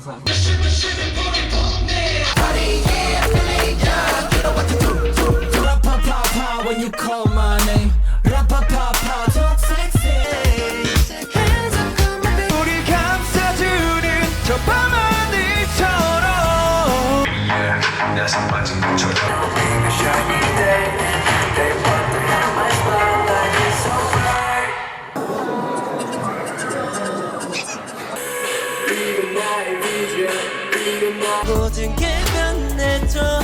Exactly. When you call my name, Ra-pa-pa-pa, talk sexy. Hands up, come on, baby. 우리 감싸주는 저 밤하늘처럼. 내 손만 좀 붙여줘. Day. 모든 게 변해져